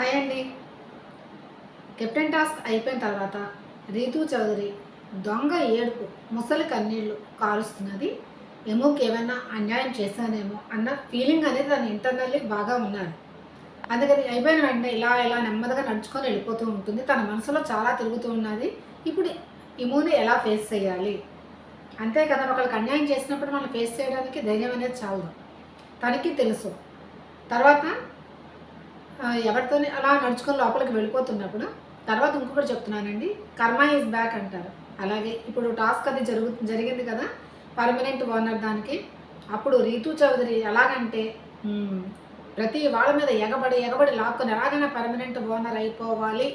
Hi అండి. Captain task అయిపోయిన తర్వాత రీతూ చౌదరి దొంగ ఏడుపు ముసలి కన్నీళ్ళు కారుస్తున్నది. ఎమోకి ఏమైనా అన్యాయం చేశానేమో అన్న ఫీలింగ్ అనేది తను ఇంటర్నల్లీ బాగా ఉన్నాను అందుకని అయిపోయిన వెంటనే ఇలా ఇలా నెమ్మదిగా నడుచుకొని వెళ్ళిపోతూ ఉంటుంది. తన మనసులో చాలా తిరుగుతూ ఉన్నది. ఇప్పుడు ఇమోని ఎలా ఫేస్ చేయాలి? అంతే కదా ఒకళ్ళకి అన్యాయం చేసినప్పుడు మనం ఫేస్ చేయడానికి ధైర్యం అనేది చాలదు. తనకి తెలుసు. తర్వాత ఎవరితోనే అలా నడుచుకొని లోపలికి వెళ్ళిపోతున్నప్పుడు తర్వాత ఇంకొకటి చెప్తున్నానండి కర్మ ఈజ్ బ్యాక్ అంటారు. అలాగే ఇప్పుడు టాస్క్ అది జరుగు జరిగింది కదా పర్మనెంట్ ఓనర్ దానికి. అప్పుడు రీతూ చౌదరి ఎలాగంటే ప్రతి వాళ్ళ మీద ఎగబడి ఎగబడి లాక్కొని ఎలాగైనా పర్మనెంట్ ఓనర్ అయిపోవాలి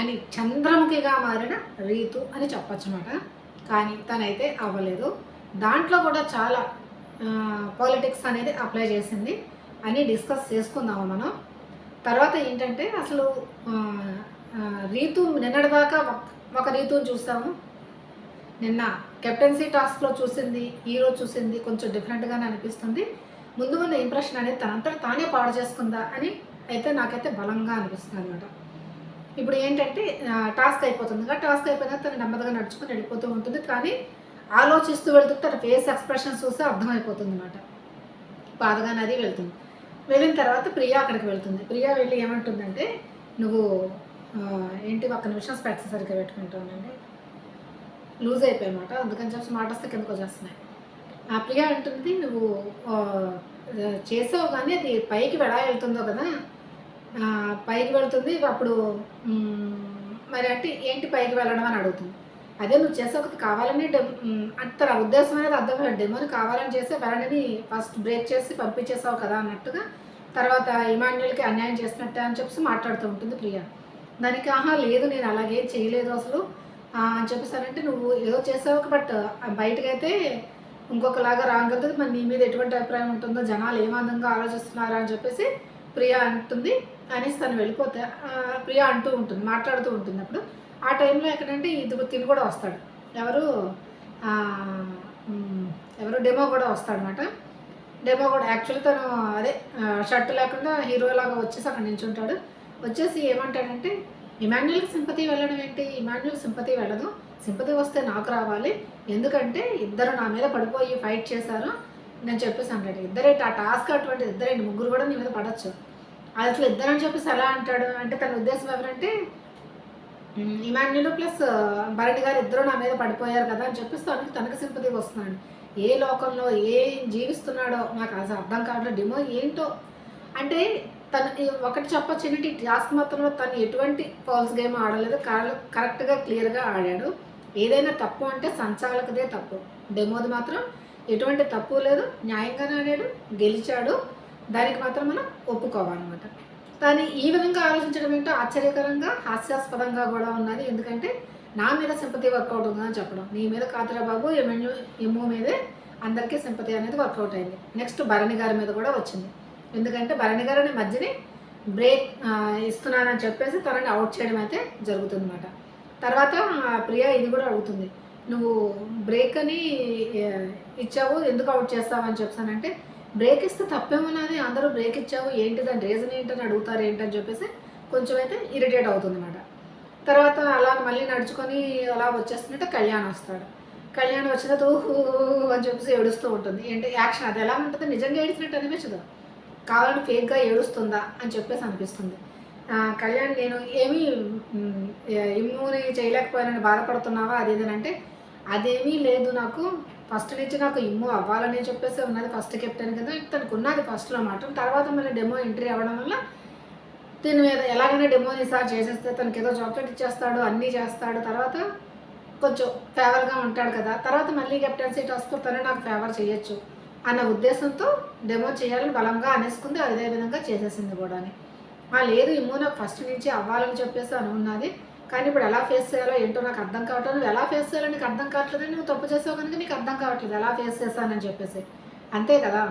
అని చంద్రముఖిగా మారిన రీతు అని చెప్పచ్చు అనమాట కానీ తనైతే అవ్వలేదు. దాంట్లో కూడా చాలా పాలిటిక్స్ అనేది అప్లై చేసింది. అని డిస్కస్ చేసుకుందాము మనం? తర్వాత ఏంటంటే అసలు రీతు నిన్నటిదాకా ఒక- ఒక రీతుని చూసాము నిన్న కెప్టెన్సీ టాస్క్లో చూసింది ఈరోజు చూసింది కొంచెం డిఫరెంట్గానే అనిపిస్తుంది. ముందు ఉన్న ఇంప్రెషన్ అనేది తనంతట తానే పాడు చేసుకుందా అని అయితే నాకైతే బలంగా అనిపిస్తుంది అనమాట ఇప్పుడు ఏంటంటే టాస్క్ అయిపోతుంది. టాస్క్ అయిపోయినా తను నెమ్మదిగా నడుచుకుని వెళ్ళిపోతూ ఉంటుంది. కానీ ఆలోచిస్తూ వెళ్తుంటే తన ఫేస్ ఎక్స్ప్రెషన్ చూస్తే అర్థమైపోతుంది అనమాట బాధగానే అది వెళ్తుంది. వెళ్ళిన తర్వాత ప్రియా అక్కడికి వెళ్తుంది. ప్రియా వెళ్ళి ఏమంటుందంటే నువ్వు ఏంటి ఒక్క నిమిషం స్పెట్స్ సరిగ్గా పెట్టుకుంటానండి లూజ్ అయిపోయామాట. అందుకని చెప్పి మాటస్ కిందకు వచ్చేస్తున్నాయి. ఆ ప్రియా అంటుంది నువ్వు చేసావు కానీ అది పైకి ఎలా వెళ్తుందో కదా. పైకి వెళ్తుంది అప్పుడు మరి అంటే ఏంటి పైకి వెళ్ళడం అని అడుగుతుంది. అదే నువ్వు చేసే ఒకటి కావాలని అంటే తన ఉద్దేశం అనేది అర్థమయ్యాడు డెమోని కావాలని చేస్తే వెళ్ళని ఫస్ట్ బ్రేక్ చేసి పంపించేసావు కదా అన్నట్టుగా తర్వాత ఇమాన్యుల్కి అన్యాయం చేసినట్టే అని చెప్పేసి మాట్లాడుతూ ఉంటుంది ప్రియా. దానికి ఆహా లేదు నేను అలాగే చేయలేదు అసలు. అని చెప్పేసానంటే నువ్వు ఏదో చేసావు బట్ బయటకైతే ఇంకొకలాగా రాంగ్ మరి నీ మీద ఎటువంటి అభిప్రాయం ఉంటుందో జనాలు ఏమాందంగా ఆలోచిస్తున్నారా అని చెప్పేసి ప్రియా అంటుంది. అనేసి తను వెళ్ళిపోతే ప్రియా అంటూ ఉంటుంది మాట్లాడుతూ ఉంటుంది అప్పుడు. ఆ టైంలో ఎక్కడంటే ఇది తిని కూడా వస్తాడు. ఎవరు ఎవరు డెమో కూడా వస్తాడనమాట డెమో కూడా యాక్చువల్లీ తను అదే షర్ట్ లేకుండా హీరో లాగా వచ్చేసి అక్కడ నించుంటాడు. వచ్చేసి ఏమంటాడంటే ఇమాన్యుయల్కి సింపతి వెళ్ళడం ఏంటి? ఇమాన్యుయల్ సింపతి వెళ్ళదు. సింపతి వస్తే నాకు రావాలి. ఎందుకంటే ఇద్దరు నా మీద పడిపోయి ఫైట్ చేశారు. నేను చెప్పేసి అంటాడు. ఇద్దరేంటి ఆ టాస్క్ అటువంటి ఇద్దరేంటి? ముగ్గురు కూడా నీ మీద పడచ్చు. అది అసలు ఇద్దరని చెప్పేసి ఎలా అంటాడు? అంటే తన ఉద్దేశం ఎవరంటే ఇమాన్యులు ప్లస్ భరణి గారు ఇద్దరు నా మీద పడిపోయారు కదా అని చెప్పేసి తనకి తనకు సింపతి వస్తున్నాడు. ఏ లోకంలో ఏ జీవిస్తున్నాడో నాకు అసలు అర్థం కావట్లేదు. డిమో ఏంటో? అంటే తను ఈ ఒకటి చెప్పొచ్చు ఏంటంటే టాస్క్ మాత్రంలో తను ఎటువంటి ఫాల్స్ గేమ్ ఆడలేదు. కాళ్ళు కరెక్ట్గా క్లియర్గా ఆడాడు. ఏదైనా తప్పు అంటే సంచాలకదే తప్పు. డెమోది మాత్రం ఎటువంటి తప్పు లేదు. న్యాయంగానే ఆడాడు. గెలిచాడు. దానికి మాత్రం మనం ఒప్పుకోవాలన్నమాట. కానీ ఈ విధంగా ఆలోచించడం ఏంటో ఆశ్చర్యకరంగా హాస్యాస్పదంగా కూడా ఉన్నది. ఎందుకంటే నా మీద సింపతి వర్కౌట్ ఉందని చెప్పడం. నీ మీద కాదురా బాబు ఎమ్మెన్యూ ఎమ్మో మీదే అందరికీ సింపతి అనేది వర్కౌట్ అయింది. నెక్స్ట్ భరణి గారి మీద కూడా వచ్చింది. ఎందుకంటే భరణి గారిని మధ్యని బ్రేక్ ఇస్తున్నానని చెప్పేసి తనని అవుట్ చేయడం అయితే జరుగుతుందన్నమాట. తర్వాత ఆ, ప్రియా ఇది కూడా అడుగుతుంది. నువ్వు బ్రేక్ అని ఇచ్చావు ఎందుకు అవుట్ చేస్తావు అని చెప్తానంటే బ్రేక్ ఇస్తే తప్పేమున్నది? అందరూ బ్రేక్ ఇచ్చావు ఏంటి దాని రీజన్ ఏంటని అడుగుతారు ఏంటని చెప్పేసి కొంచెం అయితే ఇరిటేట్ అవుతుంది అనమాట తర్వాత అలా మళ్ళీ నడుచుకొని అలా వచ్చేస్తుంటే కళ్యాణ్ వస్తాడు. కళ్యాణ్ వచ్చిన తర్వాత ఊహూ అని చెప్పేసి ఏడుస్తూ ఉంటుంది. ఏంటి యాక్షన్ అది ఎలా ఉంటుంది? నిజంగా ఏడిచినట్టు అనిపించదు? కావాలని ఫేక్గా ఏడుస్తుందా అని చెప్పేసి అనిపిస్తుంది. కళ్యాణ్ నేను ఏమీ ఇమ్యూని చేయలేకపోయానని బాధపడుతున్నావా? అది ఏదనంటే అంటే అదేమీ లేదు నాకు. ఫస్ట్ నుంచి నాకు ఇమ్ము అవ్వాలని చెప్పేసి ఉన్నది ఫస్ట్ కెప్టెన్ కదా తనకు ఉన్నది ఫస్ట్లో మాట. తర్వాత మళ్ళీ డెమో ఎంట్రీ అవ్వడం వల్ల దీని మీద ఎలాగైనా డెమో సార్ చేసేస్తే తనకి ఏదో చాక్లెట్ ఇచ్చేస్తాడు అన్నీ చేస్తాడు. తర్వాత కొంచెం ఫేవర్గా ఉంటాడు కదా. తర్వాత మళ్ళీ కెప్టెన్సీ టాస్క్లో తనే నాకు ఫేవర్ చేయొచ్చు అన్న ఉద్దేశంతో డెమో చేయాలని బలంగా అనేసుకుంది. అదే విధంగా చేసేసింది కూడా లేదు ఇమ్మో నాకు ఫస్ట్ నుంచి అవ్వాలని చెప్పేసి అనుకున్నది. కానీ ఇప్పుడు ఎలా ఫేస్ చేయాలో ఏంటో నాకు అర్థం కావట్లేదు. నువ్వు ఎలా ఫేస్ చేయాలో నీకు అర్థం కావట్లేదు నువ్వు తప్పు చేసావు కనుక నీకు అర్థం కావట్లేదు. ఎలా ఫేస్ చేస్తానని చెప్పేసి. అంతే కదా?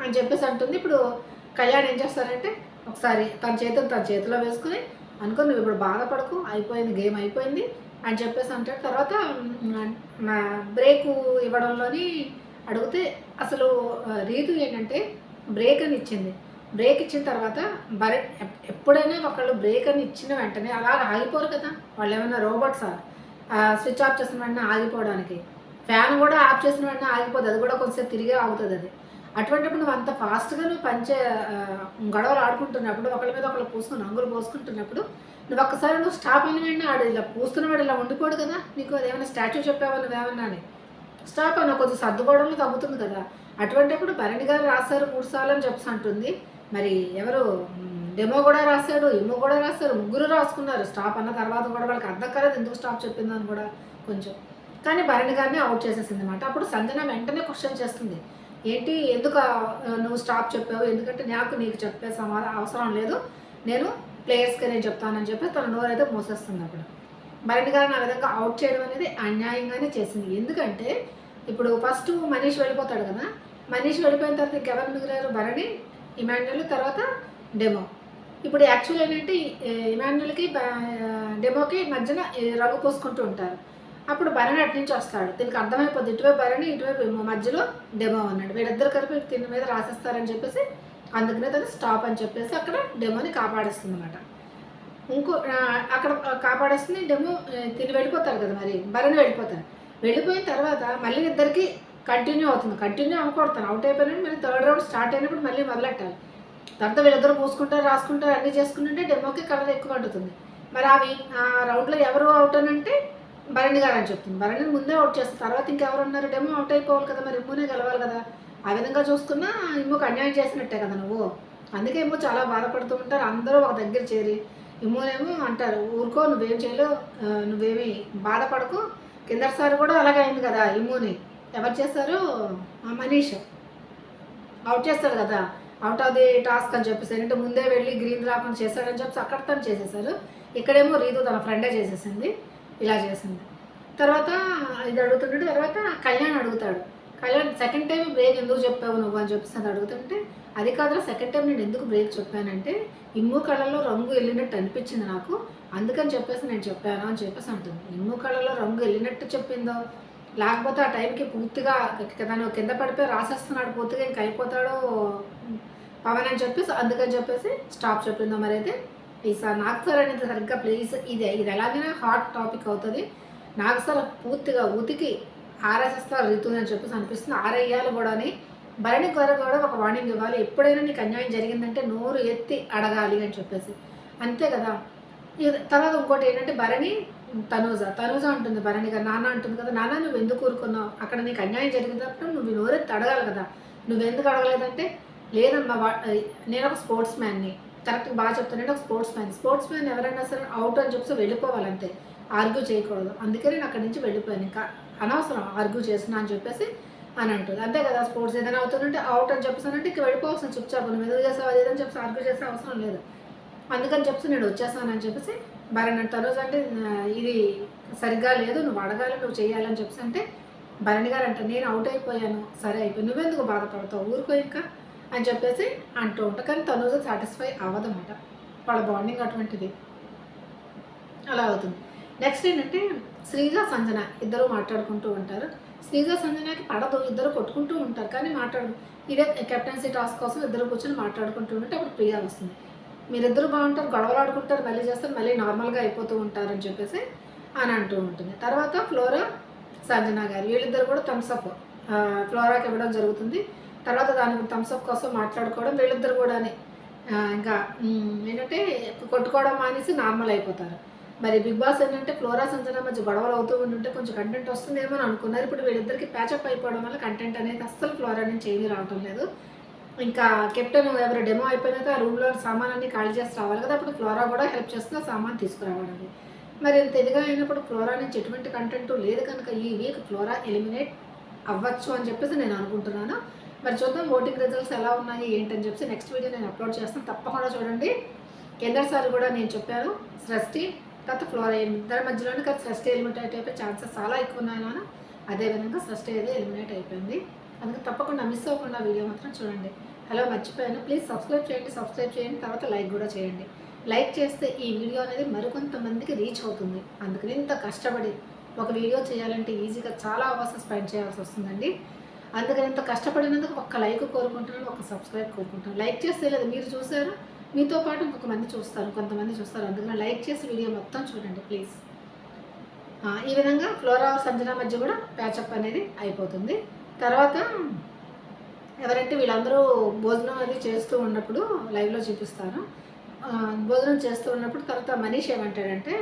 అని చెప్పేసి అంటుంది. ఇప్పుడు కళ్యాణ్ ఏం చేస్తారంటే ఒకసారి తన చేతిని తన చేతిలో వేసుకుని అనుకో నువ్వు ఇప్పుడు బాధపడకు అయిపోయింది గేమ్ అయిపోయింది అని చెప్పేసి అంటాడు. తర్వాత నా బ్రేక్ ఇవ్వడంలోని అడిగితే అసలు రీతు ఏంటంటే బ్రేక్ అని ఇచ్చింది. బ్రేక్ ఇచ్చిన తర్వాత బరే ఎప్పుడైనా ఒకళ్ళు బ్రేక్ అని ఇచ్చిన వెంటనే అలాగ ఆగిపోరు కదా. వాళ్ళు ఏమైనా రోబోట్సా స్విచ్ ఆఫ్ చేసిన వెంటనే ఆగిపోవడానికి. ఫ్యాన్ కూడా ఆఫ్ చేసిన వెంటనే ఆగిపోతుంది అది కూడా కొంచెం తిరిగే ఆగుతుంది అది. అటువంటిప్పుడు నువ్వు అంత ఫాస్ట్గా నువ్వు పంచే గొడవలు ఆడుకుంటున్నప్పుడు ఒకళ్ళ మీద ఒకళ్ళు పూసుకుని రంగులు పోసుకుంటున్నప్పుడు నువ్వు ఒక్కసారి నువ్వు స్టాప్ అని వెంటనే ఆడు. ఇలా పూస్తున్నవాడు ఇలా ఉండిపోడు కదా. నీకు అదేమైనా స్టాచ్యూ చెప్పావా నువ్వేమన్నా అని. స్టాప్ అని కొంచెం సర్దుకోవడంలో తగ్గుతుంది కదా. అటువంటిప్పుడు భరణి గారు రాశారు మూడు సార్లు అని చెప్పి అంటుంది. మరి ఎవరు? డెమో కూడా రాశాడు ఇమో కూడా రాశారు ముగ్గురు రాసుకున్నారు. స్టాప్ అన్న తర్వాత కూడా వాళ్ళకి అర్థం కాలేదు ఎందుకు స్టాప్ చెప్పిందని కూడా కొంచెం. కానీ భరణి గారిని అవుట్ చేసేసింది అనమాట అప్పుడు సంజన వెంటనే క్వశ్చన్ చేస్తుంది. ఏంటి? ఎందుకు నువ్వు స్టాప్ చెప్పావు? ఎందుకంటే నాకు నీకు చెప్పే సమాధానం అవసరం లేదు. నేను ప్లేయర్స్కి నేను చెప్తానని చెప్పి తన నోరు అయితే మూసేస్తుంది అప్పుడు. భరణి గారిని ఆ విధంగా అవుట్ చేయడం అనేది అన్యాయంగానే చేసింది. ఎందుకంటే ఇప్పుడు ఫస్ట్ మనీష్ వెళ్ళిపోతాడు కదా. మనీష్ వెళ్ళిపోయిన తర్వాత ఇంకెవరు మిగిలారు? భరణి ఇమాన్యుల్ తర్వాత డెమో. ఇప్పుడు యాక్చువల్ ఏంటంటే ఇమాన్యుల్కి డెమోకి మధ్యన రంగు పోసుకుంటూ ఉంటారు. అప్పుడు భరణి అటు నుంచి వస్తాడు. దీనికి అర్థమైపోద్ది. ఇటువైపు భరణి ఇటువైపు మధ్యలో డెమో అన్నాడు. వీళ్ళిద్దరు కలిపి తిని మీద రాసేస్తారని చెప్పేసి అందుకనే తను స్టాప్ అని చెప్పేసి అక్కడ డెమోని కాపాడేస్తుంది అనమాట ఇంకో అక్కడ కాపాడేస్తుంది డెమో తిని వెళ్ళిపోతారు కదా మరి. భరణి వెళ్ళిపోతారు వెళ్ళిపోయిన తర్వాత మళ్ళీ ఇద్దరికి కంటిన్యూ అవుతుంది. కంటిన్యూ అవ్వకూడతాను అవుట్ అయిపోయినా మళ్ళీ థర్డ్ రౌండ్ స్టార్ట్ అయినప్పుడు మళ్ళీ మొదలెట్టాలి. తర్వాత వీళ్ళిద్దరు పూసుకుంటారు రాసుకుంటారు అన్నీ చేసుకుంటుంటే డెమోకి కలర్ ఎక్కువ పడుతుంది మరి అవి ఆ రౌండ్లో ఎవరు అవుట్ అని అంటే భరణి గారు అని చెప్తుంది. భరణిని ముందే అవుట్ చేస్తారు. తర్వాత ఇంకెవరు ఉన్నారు? డెమో అవుట్ అయిపోవాలి కదా మరి. ఇమ్మునే గెలవాలి కదా. ఆ విధంగా చూసుకున్నా ఇమ్ముకు అన్యాయం చేసినట్టే కదా నువ్వు. అందుకే ఏమో చాలా బాధపడుతూ ఉంటారు. అందరూ ఒక దగ్గర చేరి ఇమ్మోనేమో అంటారు ఊరుకో నువ్వేం చేయలేవు నువ్వేమి బాధపడకు. కిందసారి కూడా అలాగే అయింది కదా ఇమ్మోని. ఎవరు చేస్తారు? మనీష్. అవుట్ చేస్తారు కదా. అవుట్ ఆఫ్ ది టాస్క్ అని చెప్పేసి ఏంటంటే ముందే వెళ్ళి గ్రీన్ రాకుండా చేశాడని చెప్పి అక్కడ తను చేసేసారు ఇక్కడేమో రీతు తన ఫ్రెండే చేసేసింది. ఇలా చేసింది. తర్వాత ఇది అడుగుతుంటే తర్వాత కళ్యాణ్ అడుగుతాడు. కళ్యాణ్ సెకండ్ టైం బ్రేక్ ఎందుకు చెప్పావు నువ్వు అని చెప్పేసి అది అడుగుతుంటే అది కాదురా సెకండ్ టైం నేను ఎందుకు బ్రేక్ చెప్పానంటే ఇమ్ము కళ్ళలో రంగు వెళ్ళినట్టు అనిపించింది నాకు. అందుకని చెప్పేసి నేను చెప్పాను అని చెప్పేసి అంటుంది. ఇమ్ము కళ్ళలో రంగు వెళ్ళినట్టు చెప్పిందో? లేకపోతే ఆ టైంకి పూర్తిగా తను కింద పడిపోయి రాసేస్తున్నాడు పూర్తిగా ఇంక అయిపోతాడో పవన్ అని చెప్పేసి అందుకని చెప్పేసి స్టాప్ చెప్పిందో మరి అయితే. ఈసారి నాకు అనేది సరిగ్గా ప్లీజ్ ఇది ఇది ఎలాగైనా హాట్ టాపిక్ అవుతుంది. నాకు పూర్తిగా ఉతికి ఆరేసేస్తారు రితు అని చెప్పేసి అనిపిస్తుంది. ఆరేయాలు కూడా అని. భరణి గారు కూడా ఒక వార్నింగ్ ఇవ్వాలి. ఎప్పుడైనా నీకు అన్యాయం జరిగిందంటే నోరు ఎత్తి అడగాలి అని చెప్పేసి. అంతే కదా. ఇది- తర్వాత ఇంకోటి ఏంటంటే భరణి తనూజ తనూజ ఉంటుంది భరణి గారు నాన్న అంటుంది కదా నాన్న నువ్వు ఎందుకు ఊరుకున్నావు? అక్కడ నీకు అన్యాయం జరిగినప్పుడు నువ్వు నోరెత్తి అడగాలి కదా. నువ్వు ఎందుకు అడగలేదంటే లేదమ్మా వా- నేను ఒక స్పోర్ట్స్ మ్యాన్ని కరెక్ట్ బాగా చెప్తాను నేను ఒక స్పోర్ట్స్ మ్యాన్ స్పోర్ట్స్ మ్యాన్ ఎవరైనా సరే అవుట్ అని చెప్పి వెళ్ళిపోవాలంతే ఆర్గ్యూ చేయకూడదు. అందుకే నేను అక్కడి నుంచి వెళ్ళిపోయాను. ఇంకా అనవసరం ఆర్గ్యూ చేసిన అని చెప్పేసి అని అంటుంది. అంతే కదా స్పోర్ట్స్ ఏదైనా అవుతుందంటే అవుట్ అని చెప్పేసానంటే ఇంక వెళ్ళిపోవాల్సిన చుప్చాపు నువ్వు ఎదురు చేసావు అది ఏదని చెప్పి ఆర్గ్యూ చేసే అవసరం లేదు. అందుకని చెప్పేసి నేను వచ్చేసానని చెప్పేసి భరణి తరోజు అంటే ఇది సరిగ్గా లేదు నువ్వు అడగాలి నువ్వు చేయాలని చెప్పేసి అంటే భరణి గారు అంటే నేను అవుట్ అయిపోయాను సరే అయిపోయి నువ్వెందుకు బాధపడతావు ఊరుకో ఇంకా? అని చెప్పేసి అంటూ ఉంటా కానీ తనూజ సాటిస్ఫై అవ్వదన్నమాట. వాళ్ళ బాండింగ్ అటువంటిది. అలా అవుతుంది. నెక్స్ట్ ఏంటంటే శ్రీజ సంజన ఇద్దరు మాట్లాడుకుంటూ ఉంటారు. శ్రీజ సంజనకి పడదు ఇద్దరు కొట్టుకుంటూ ఉంటారు. కానీ మాట్లాడు ఇదే కెప్టెన్సీ టాస్క్ కోసం ఇద్దరు కూర్చొని మాట్లాడుకుంటూ ఉంటే అప్పుడు ప్రియా వస్తుంది. మీరిద్దరు బాగుంటారు గొడవలు ఆడుకుంటారు మళ్ళీ చేస్తారు మళ్ళీ నార్మల్గా అయిపోతూ ఉంటారు అని చెప్పేసి అని అంటూ ఉంటుంది. తర్వాత ఫ్లోరా సంజన గారు వీళ్ళిద్దరు కూడా థమ్స్అప్ ఫ్లోరాకి ఇవ్వడం జరుగుతుంది. తర్వాత దానికి థమ్స్అప్ కోసం మాట్లాడుకోవడం వీళ్ళిద్దరు కూడా ఇంకా ఏంటంటే కొట్టుకోవడం మానేసి నార్మల్ అయిపోతారు. మరి బిగ్ బాస్ ఏంటంటే ఫ్లోరా సంజన మధ్య గొడవలు అవుతూ ఉంటుంటే కొంచెం కంటెంట్ వస్తుందేమో అని అనుకున్నారు. ఇప్పుడు వీళ్ళిద్దరికి ప్యాచప్ అయిపోవడం వల్ల కంటెంట్ అనేది అస్సలు ఫ్లోరా నుంచి ఏమీ రావటం లేదు. ఇంకా కెప్టెన్ ఎవరు డెమో అయిపోయినాక ఆ రూమ్లో సామానాన్ని ఖాళీ చేసి రావాలి కదా అప్పుడు ఫ్లోరా కూడా హెల్ప్ చేస్తుంది ఆ సామాన్ తీసుకురావడానికి మరి ఇంత ఇదిగా అయినప్పుడు ఫ్లోరా నుంచి ఎటువంటి కంటెంట్ లేదు కనుక ఈ వీక్ ఫ్లోరా ఎలిమినేట్ అవ్వచ్చు అని చెప్పేసి నేను అనుకుంటున్నాను. మరి చూద్దాం ఓటింగ్ రిజల్ట్స్ ఎలా ఉన్నాయి ఏంటని చెప్పి నెక్స్ట్ వీడియో నేను అప్లోడ్ చేస్తాను. తప్పకుండా చూడండి. కేంద్ర సార్ కూడా నేను చెప్పాను సృష్టి తర్వాత ఫ్లోరా ఇద్దరి మధ్యలోనే కదా సృష్టి ఎలిమినేట్ అయిపోయి ఛాన్సెస్ చాలా ఎక్కువ ఉన్నాయి నాన్న. అదేవిధంగా సృష్టి అయితే ఎలిమినేట్ అయిపోయింది. అందుకే తప్పకుండా మిస్ అవ్వకుండా వీడియో మాత్రం చూడండి. హలో మర్చిపోయాను. ప్లీజ్ సబ్స్క్రైబ్ చేయండి సబ్స్క్రైబ్ చేయండి. తర్వాత లైక్ కూడా చేయండి. లైక్ చేస్తే ఈ వీడియో అనేది మరికొంతమందికి రీచ్ అవుతుంది. అందుకని ఇంత కష్టపడి ఒక వీడియో చేయాలంటే ఈజీగా చాలా అవర్స్ స్పెండ్ చేయాల్సి వస్తుందండి. అందుకని ఇంత కష్టపడినందుకు ఒక్క లైక్ కోరుకుంటున్నాను ఒక సబ్స్క్రైబ్ కోరుకుంటున్నాను. లైక్ చేస్తే లేదు మీరు చూసారు? మీతో పాటు ఇంకొక మంది చూస్తారు కొంతమంది చూస్తారు. అందుకని లైక్ చేసి వీడియో మొత్తం చూడండి ప్లీజ్ ఈ విధంగా ఫ్లోరా సంజన మధ్య కూడా ప్యాచప్ అనేది అయిపోతుంది. తర్వాత ఎవరంటే వీళ్ళందరూ భోజనం అది చేస్తూ ఉన్నప్పుడు లైవ్లో చూపిస్తారు భోజనం చేస్తూ ఉన్నప్పుడు తర్వాత మనీష్ ఏమంటాడంటే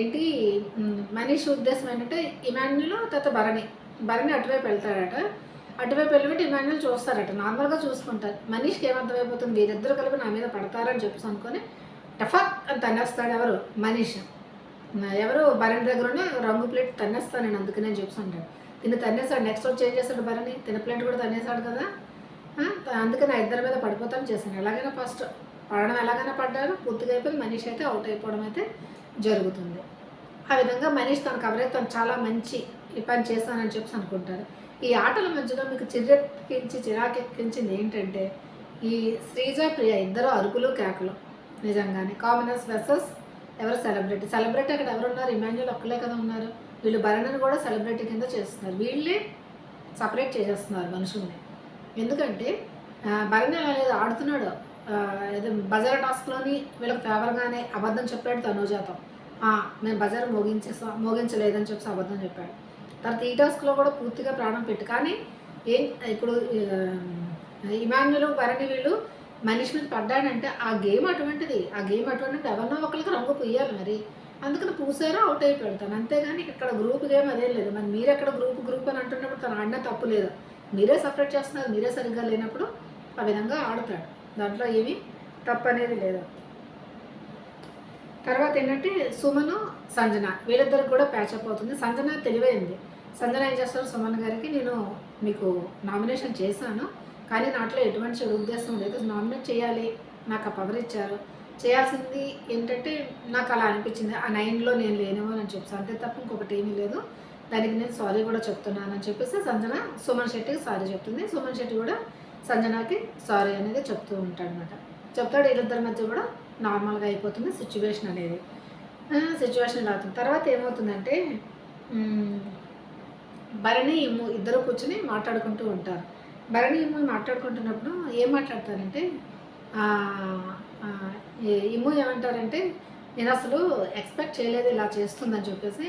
ఏంటి మనీష్ ఉద్దేశం ఏంటంటే ఇమాన్యుల్ తర్వాత భరణి భరణి అటువైపు వెళ్తాడట. అటువైపు వెళ్ళినట్టు ఇమాన్యుల్ చూస్తారట. నార్మల్గా చూసుకుంటారు. మనీష్కి ఏమర్థమైపోతుంది? వీరిద్దరు కలిపి నా మీద పడతారని చెప్పేసి అనుకొని టఫక్ అని తన్నేస్తాడు ఎవరు? మనీష్. ఎవరు? భరణి దగ్గర ఉన్న రంగు ప్లేట్ తన్నేస్తాను నేను అందుకనే చెప్పేసి అంటాడు. తిని తన్నేసాడు నెక్స్ట్ రోజు చేంజ్ చేశాడు భరణి. తిన ప్లేట్ కూడా తన్నేసాడు కదా. అందుకే నా ఇద్దరి మీద పడిపోతాను చేశాను. ఎలాగైనా ఫస్ట్ పడడం ఎలాగైనా పడ్డారు. పూర్తిగా అయిపోయి మనీష్ అయితే అవుట్ అయిపోవడం అయితే జరుగుతుంది. ఆ విధంగా మనీష్ తన కవరేజ్ తను చాలా మంచి ఈ పని చేస్తానని చెప్పి అనుకుంటారు. ఈ ఆటల మధ్యలో మీకు చిరెక్కించి చిరాకెక్కించింది ఏంటంటే ఈ శ్రీజ ప్రియ ఇద్దరు అరుపులు కేకలు. నిజంగానే. కామనర్స్ వెసెస్ ఎవరు సెలబ్రిటీ సెలబ్రిటీ అక్కడ ఎవరు ఉన్నారు ఇమాన్యుల్ ఒక్కలే కదా ఉన్నారు. వీళ్ళు భరణను కూడా సెలబ్రిటీ కింద చేస్తున్నారు. వీళ్ళే సపరేట్ చేసేస్తున్నారు మనుషుల్ని. ఎందుకంటే భరణ లేదు ఆడుతున్నాడు. ఏదో బజార్ టాస్క్లోని వీళ్ళకి ఫేవర్గానే అబద్ధం చెప్పాడు తనుజాతం. మేము నేను బజార్ మోగించేసా మోగించలేదని చెప్పి అబద్ధం చెప్పాడు. తర్వాత ఈ టాస్క్లో కూడా పూర్తిగా ప్రాణం పెట్టు కానీ ఏం ఇప్పుడు ఇమాన్యులు భరణి వీళ్ళు మనిషి మీద పడ్డాడంటే ఆ గేమ్ అటువంటిది. ఆ గేమ్ అటువంటిది ఎవరినో ఒకరికి రంగు పుయ్యాలి మరి. అందుకని పూసారో అవుట్ అయిపోయాడు. తను అంతేగాని ఇక్కడ గ్రూప్ గేమ్ అదేం లేదు. మరి మీరు ఎక్కడ గ్రూప్ గ్రూప్ అని అంటున్నప్పుడు తను ఆడినా తప్పు లేదు. మీరే సపరేట్ చేస్తున్నారు. మీరే సరిగ్గా లేనప్పుడు ఆ విధంగా ఆడతాడు. దాంట్లో ఏమీ తప్పు అనేది లేదు. తర్వాత ఏంటంటే సుమను సంజన వీళ్ళిద్దరికి కూడా ప్యాచప్ అవుతుంది. సంజన తెలివైంది. సంజన ఏం చేస్తారు సుమన్ గారికి నేను మీకు నామినేషన్ చేశాను. కానీ నాట్లో ఎటువంటి చెడు ఉద్దేశం లేదు. నామినేట్ చేయాలి. నాకు ఆ పవర్ ఇచ్చారు. చేయాల్సింది ఏంటంటే నాకు అలా అనిపించింది. ఆ నైన్లో నేను లేను అని చెప్పేసి అంతే తప్ప ఇంకొకటి ఏమీ లేదు. దానికి నేను సారీ కూడా చెప్తున్నాను అని చెప్పేసి సంజన సుమన్ శెట్టికి సారీ చెప్తుంది. సుమన్ శెట్టి కూడా సంజనకి సారీ అనేది చెప్తూ ఉంటాడు అనమాట చెప్తాడు వీళ్ళిద్దరి మధ్య కూడా నార్మల్గా అయిపోతుంది సిచ్యువేషన్ అనేది. సిచ్యువేషన్ ఇలా అవుతుంది. తర్వాత ఏమవుతుందంటే భరణి ఇమ్ము ఇద్దరు కూర్చుని మాట్లాడుకుంటూ ఉంటారు. భరణి ఇమ్ము మాట్లాడుకుంటున్నప్పుడు ఏం మాట్లాడతారంటే ఇమ్ము ఏమంటారంటే నేను అసలు ఎక్స్పెక్ట్ చేయలేదు ఇలా చేస్తుందని చెప్పేసి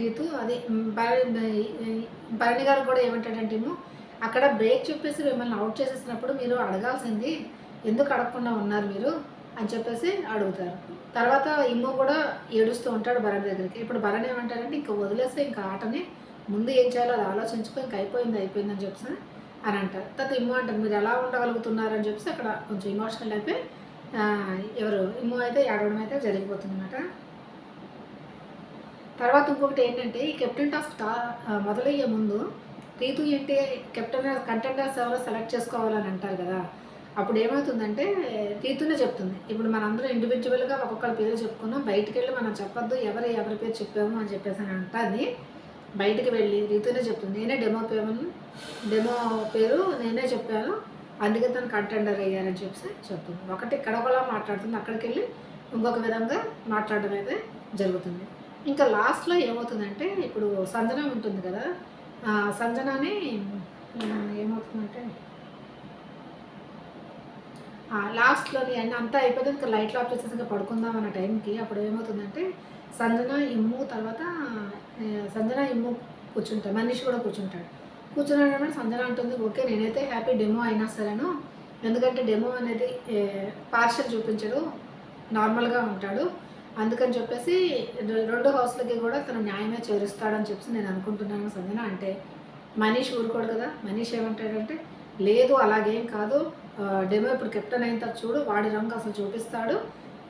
రీతు అది భరణి భరణి గారు కూడా ఏమంటాడంటే ఇమ్ము అక్కడ బ్రేక్ చెప్పేసి మిమ్మల్ని అవుట్ చేసేసినప్పుడు మీరు అడగాల్సింది ఎందుకు అడగకుండా ఉన్నారు మీరు అని చెప్పేసి అడుగుతారు. తర్వాత ఇమ్ము కూడా ఏడుస్తూ ఉంటాడు భరణ్ దగ్గరికి. ఇప్పుడు భరణ్ ఏమంటారంటే ఇంకా వదిలేస్తే ఇంకా ఆటని ముందు ఏం చేయాలో అది ఆలోచించుకో ఇంకా అయిపోయింది అయిపోయింది అని చెప్పేసి అని అంటారు. తర్వాత ఇమ్ము అంటారు మీరు ఎలా ఉండగలుగుతున్నారు అని చెప్పేసి అక్కడ కొంచెం ఇమోషనల్ అయిపోయి ఎవరు? ఇమ్ము అయితే ఏడవడం అయితే జరిగిపోతుందన్నమాట. తర్వాత ఇంకొకటి ఏంటంటే ఈ కెప్టెన్ టాస్క్ టా మొదలయ్యే ముందు రీతు ఏంటి కెప్టెన్ కంటెండర్స్ ఎవరో సెలెక్ట్ చేసుకోవాలని అంటారు కదా అప్పుడు ఏమవుతుందంటే రీతునే చెప్తుంది. ఇప్పుడు మనందరం ఇండివిజువల్గా ఒక్కొక్కరి పేరు చెప్పుకున్నాం బయటికి వెళ్ళి మనం చెప్పొద్దు ఎవరు ఎవరి పేరు చెప్పాము అని చెప్పేసి అని అంటుంది. బయటికి వెళ్ళి రీతునే చెప్తుంది. నేనే డెమో పేరు డెమో పేరు నేనే చెప్పాను అందుకే తను కంటెండర్ అయ్యారని చెప్పి చెప్తుంది. ఒకటి ఇక్కడ ఒకలా మాట్లాడుతుంది. అక్కడికి వెళ్ళి ఇంకొక విధంగా మాట్లాడడం అయితే జరుగుతుంది. ఇంకా లాస్ట్లో ఏమవుతుందంటే ఇప్పుడు సంజన ఉంటుంది కదా సంజనని సంజనాని ఏమవుతుందంటే లాస్ట్లో అన్నీ అంతా అయిపోతే ఇంకా లైట్లు ఆఫ్ చేసేసి ఇంకా పడుకుందాం అన్న టైంకి అప్పుడు ఏమవుతుందంటే సంజన ఇమ్ము తర్వాత సంజన ఇమ్ము కూర్చుంటాడు. మనిషి కూడా కూర్చుంటాడు. కూర్చున్నాడు సంజన అంటుంది ఓకే నేనైతే హ్యాపీ డెమో అయినా సరేను. ఎందుకంటే డెమో అనేది పార్షల్ చూపించడు నార్మల్గా ఉంటాడు. అందుకని చెప్పేసి రెండు హౌస్లకి కూడా తను న్యాయమే చేరుస్తాడని చెప్పేసి నేను అనుకుంటున్నాను సంజన. అంటే మనీష్ ఊరుకోడు కదా. మనీష్ ఏమంటాడంటే లేదు అలాగేం కాదు. డెమో ఇప్పుడు కెప్టెన్ అయిన తర్వాత చూడు వాడి రంగు అసలు చూపిస్తాడు.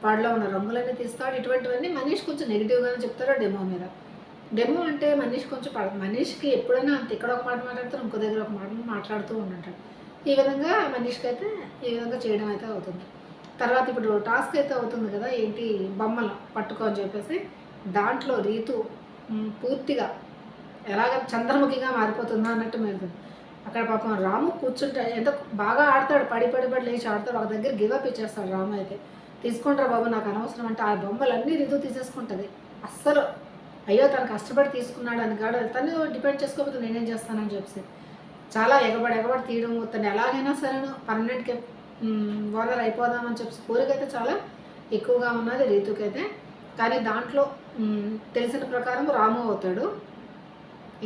వాడిలో ఉన్న రంగులన్నీ తీస్తాడు. ఇటువంటివన్నీ మనీష్ కొంచెం నెగిటివ్గానే చెప్తాడు డెమో మీద. డెమో అంటే మనిషి కొంచెం పడ మనిషికి ఎప్పుడైనా అంత ఇక్కడ ఒక మాట మాట్లాడతారు ఇంకో దగ్గర ఒక మాట మాట్లాడుతూ ఉంటాడు ఈ విధంగా మనిషికి అయితే ఈ విధంగా చేయడం అయితే అవుతుంది. తర్వాత ఇప్పుడు టాస్క్ అయితే అవుతుంది కదా ఏంటి బొమ్మలు పట్టుకో అని చెప్పేసి దాంట్లో రీతు పూర్తిగా ఎలాగ చంద్రముఖిగా మారిపోతుందా అన్నట్టు మేలుతుంది అక్కడ పాపం రాము కూర్చుంటే ఎంత బాగా ఆడతాడు పడి పడి పడి లేచి ఆడతాడు ఒక దగ్గర గివప్ ఇచ్చేస్తాడు రాము అయితే. తీసుకుంటారు బాబు నాకు అనవసరం అంటే ఆ బొమ్మలన్నీ రీతు తీసేసుకుంటుంది. అస్సలు అయ్యో తను కష్టపడి తీసుకున్నాడు అని కాదు. తను డిపెండ్ చేసుకోకపోతే నేనేం చేస్తానని చెప్పి చాలా ఎగబడి ఎగబడి తీయడం తను ఎలాగైనా సరే పర్మనెంట్ ఓనర్ అయిపోదామని చెప్పి కోరిక అయితే చాలా ఎక్కువగా ఉన్నది రీతుకైతే కానీ దాంట్లో తెలిసిన ప్రకారం రాము అవుతాడు.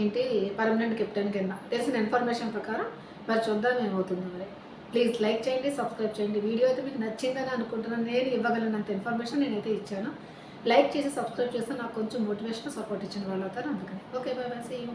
ఏంటి? పర్మనెంట్ కెప్టెన్ కింద. తెలిసిన ఇన్ఫర్మేషన్ ప్రకారం. మరి చూద్దాం ఏమవుతుంది మరి. ప్లీజ్ లైక్ చేయండి సబ్స్క్రైబ్ చేయండి. వీడియో అయితే మీకు నచ్చిందని అనుకుంటున్నాను. నేను ఇవ్వగలనంత ఇన్ఫర్మేషన్ నేనైతే ఇచ్చాను. లైక్ చేసి సబ్స్క్రైబ్ చేస్తే నాకు కొంచెం మోటివేషన్ సపోర్ట్ ఇచ్చిన వాళ్ళు అవుతారు అందుకని. Okay bye bye see you.